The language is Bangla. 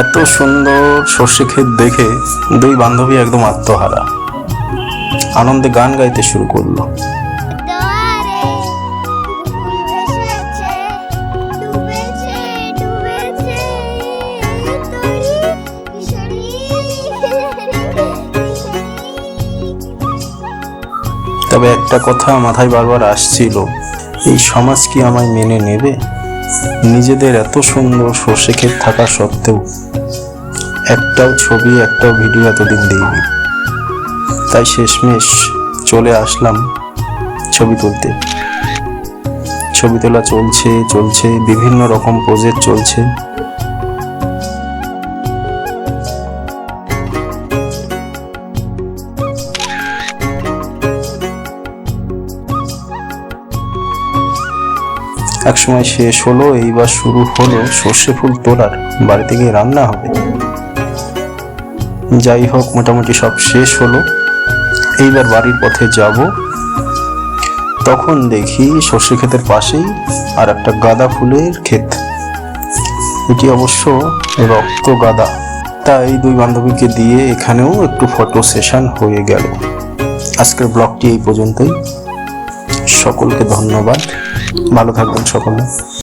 এত সুন্দর সর্ষে ক্ষেত দেখে দুই বান্ধবী একদম আত্মহারা। আনন্দে গান গাইতে শুরু করল। তবে একটা কথা মাথায় বারবার আসছিল এই সমাজ কি আমায় মেনে নেবে? নিজেদের এত সুন্দর সর্ষে ক্ষেত থাকা সত্ত্বেও একটাও ছবি, একটাও ভিডিও এতদিন দিইনি। তাই শেষমেশ চলে আসলাম ছবি তুলতে। ছবি তোলা চলছে চলছে, বিভিন্ন রকম প্রজেক্ট চলছে। এক সময় শেষ হলো এইবার শুরু হলো সর্ষে ফুল তোলার। বাড়িতে গিয়ে রান্না হবে। যাই হোক, মোটামুটি সব শেষ হলো। এইবার বাড়ির পথে যাব। তখন দেখি সর্ষে ক্ষেতের পাশেই আর একটা গাঁদা ফুলের ক্ষেত। এটি অবশ্য রক্ত গাঁদা। তাই দুই বান্ধবীকে দিয়ে এখানেও একটু ফটো সেশন হয়ে গেল। আজকের ব্লগটি এই পর্যন্তই। সকলকে ধন্যবাদ। ভালো থাকবেন সকলে।